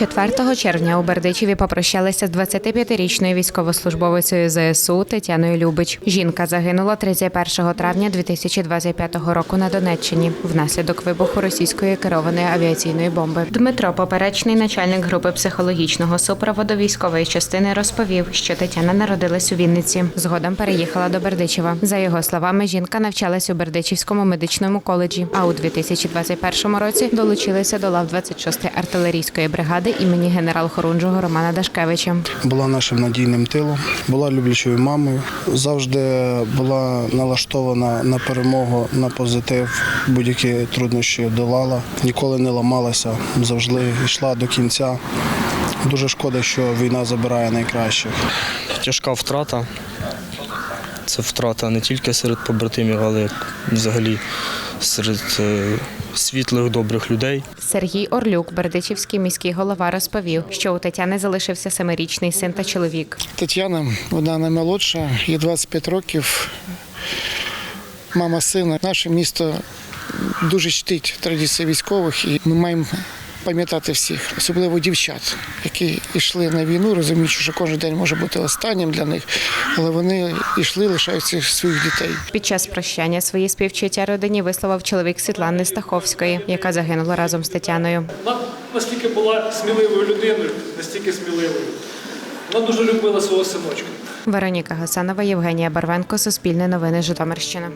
4 червня у Бердичеві попрощалися з 25-річною військовослужбовицею ЗСУ Тетяною Любич. Жінка загинула 31 травня 2025 року на Донеччині внаслідок вибуху російської керованої авіаційної бомби. Дмитро, поперечний начальник групи психологічного супроводу військової частини, розповів, що Тетяна народилась у Вінниці. Згодом переїхала до Бердичева. За його словами, жінка навчалась у Бердичівському медичному коледжі, а у 2021 році долучилася до лав 26-ї артилерійської бригади імені генерал-хорунжого Романа Дашкевича. була нашим надійним тилом, була люблячою мамою, завжди була налаштована на перемогу, на позитив, будь-які труднощі долала, ніколи не ламалася, завжди йшла до кінця. Дуже шкода, що війна забирає найкращих. Тяжка втрата. Це втрата не тільки серед побратимів, але взагалі серед е, світлих, добрих людей. Сергій Орлюк, бердичівський міський голова, розповів, що у Тетяни залишився семирічний син та чоловік. Тетяна, вона наймолодша, їй 25 років. Мама сина. Наше місто дуже чтить традиції військових, і ми маємо пам'ятати всіх, особливо дівчат, які йшли на війну, розуміючи, що кожен день може бути останнім для них, але вони йшли, лишаючи своїх дітей. Під час прощання свої співчуття родині висловив чоловік Світлани Стаховської, яка загинула разом з Тетяною. Вона наскільки була сміливою людиною, настільки сміливою. Вона дуже любила свого синочка. Вероніка Гасанова, Євгенія Барвенко, Суспільне новини, Житомирщина.